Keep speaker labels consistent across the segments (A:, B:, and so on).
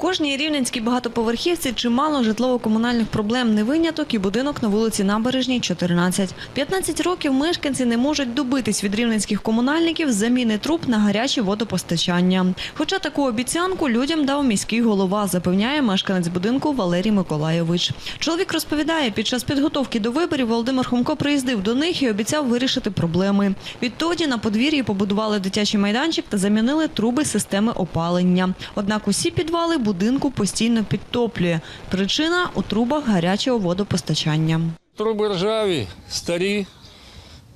A: Кожній рівненській багатоповерхівці чимало житлово-комунальних проблем не виняток і будинок на вулиці Набережній, 14. 15 років мешканці не можуть добитись від рівненських комунальників заміни труб на гаряче водопостачання. Хоча таку обіцянку людям дав міський голова, запевняє мешканець будинку Валерій Миколайович. Чоловік розповідає, під час підготовки до виборів Володимир Хомко приїздив до них і обіцяв вирішити проблеми. Відтоді на подвір'ї побудували дитячий майданчик та замінили труби системи опалення. Однак усі підвали будинку постійно підтоплює. Причина у трубах гарячого водопостачання.
B: Труби ржаві, старі.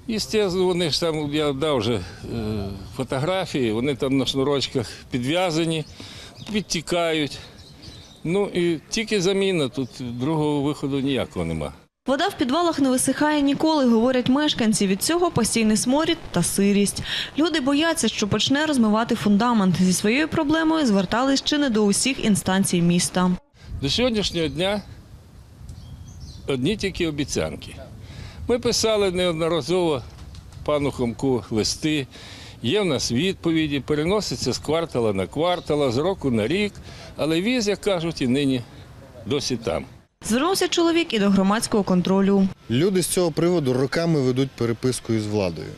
B: Естественно, вони ж там, я дав вже е, фотографії, вони там на шнурочках підв'язані, підтікають. Ну і тільки заміна, тут другого виходу ніякого нема.
A: Вода в підвалах не висихає ніколи, говорять мешканці. Від цього постійний сморід та сирість. Люди бояться, що почне розмивати фундамент. Зі своєю проблемою звертались чи не до усіх інстанцій міста.
B: До сьогоднішнього дня одні тільки обіцянки. Ми писали неодноразово пану Хомку листи. Є в нас відповіді, переноситься з квартала на квартала, з року на рік, але віз, як кажуть, і нині досі там.
A: Звернувся чоловік і до громадського контролю.
C: Люди з цього приводу роками ведуть переписку із владою.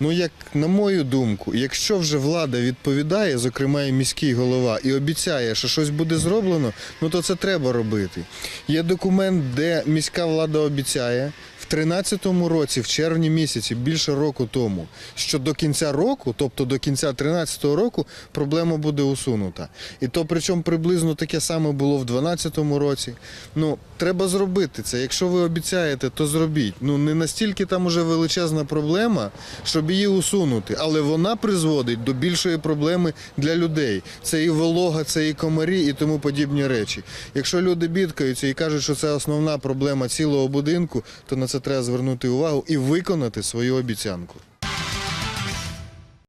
C: Ну, як на мою думку, якщо вже влада відповідає, зокрема і міський голова, і обіцяє, що щось буде зроблено, ну то це треба робити. Є документ, де міська влада обіцяє в 13-му році, в червні місяці, більше року тому, що до кінця року, тобто до кінця 13-го року, проблема буде усунута. І то причому приблизно таке саме було в 12-му році. Ну, треба зробити це. Якщо ви обіцяєте, то зробіть. Ну не настільки там уже величезна проблема, щоб її усунути, але вона призводить до більшої проблеми для людей. Це і волога, це і комарі, і тому подібні речі. Якщо люди бідкаються і кажуть, що це основна проблема цілого будинку, то на це треба звернути увагу і виконати свою обіцянку.